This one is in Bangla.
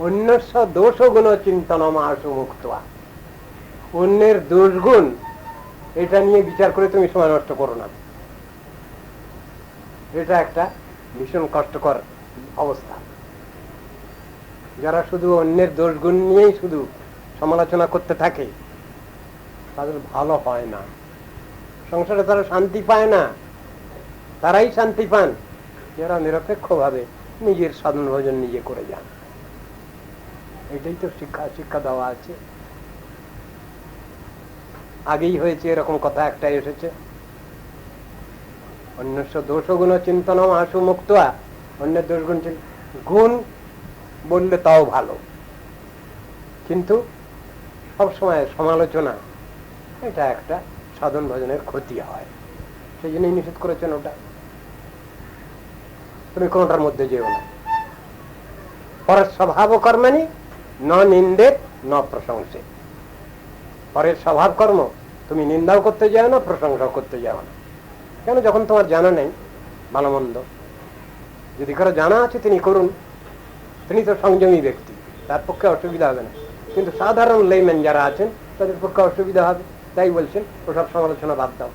অন্যস্য দোষ গুণ চিন্তন মাসু মুক্ত অন্যের দোষ গুণ এটা নিয়ে বিচার করে তুমি সময় নষ্ট করো না। এটা একটা ভীষণ কষ্টকর অবস্থা। যারা শুধু অন্যের দোষ গুণ নিয়েই শুধু সমালোচনা করতে থাকে, তাদের ভালো হয় না। সংসারে তারা শান্তি পায় না। তারাই শান্তি পান। যারা নিরপেক্ষভাবে নিজের সাধন ভোজন নিজে করে যান। এটাই তো শিক্ষা শিক্ষা দেওয়া আছে। আগেই হয়েছে এরকম কথা একটা এসেছে। অন্যস্য দোষ গুণ চিন্তন আশু মুক্ত অন্যের দোষ গুণ গুণ বললে তাও ভালো। কিন্তু সবসময় সমালোচনা, এটা একটা সাধন ভজনের ক্ষতি হয়। সেই জন্যই নিষেধ করেছেন ওটা। তুমি কোনোটার মধ্যে যেও না। পরের স্বভাব কর্মানি ন নিন্দে ন প্রশংসে পরের স্বভাব কর্ম, তুমি নিন্দাও করতে যাও না, প্রশংসাও করতে যাও না। কেন? যখন তোমার জানা নেই ভালো মন্দ যদি কারও জানা আছে, তিনি করুন। তিনি তো সংযমী ব্যক্তি, তার পক্ষে অসুবিধা হবে না। কিন্তু সাধারণ লেম্যান যারা আছেন, তাদের পক্ষে অসুবিধা হবে। তাই বলছেন, ওসব সমালোচনা বাদ দাও।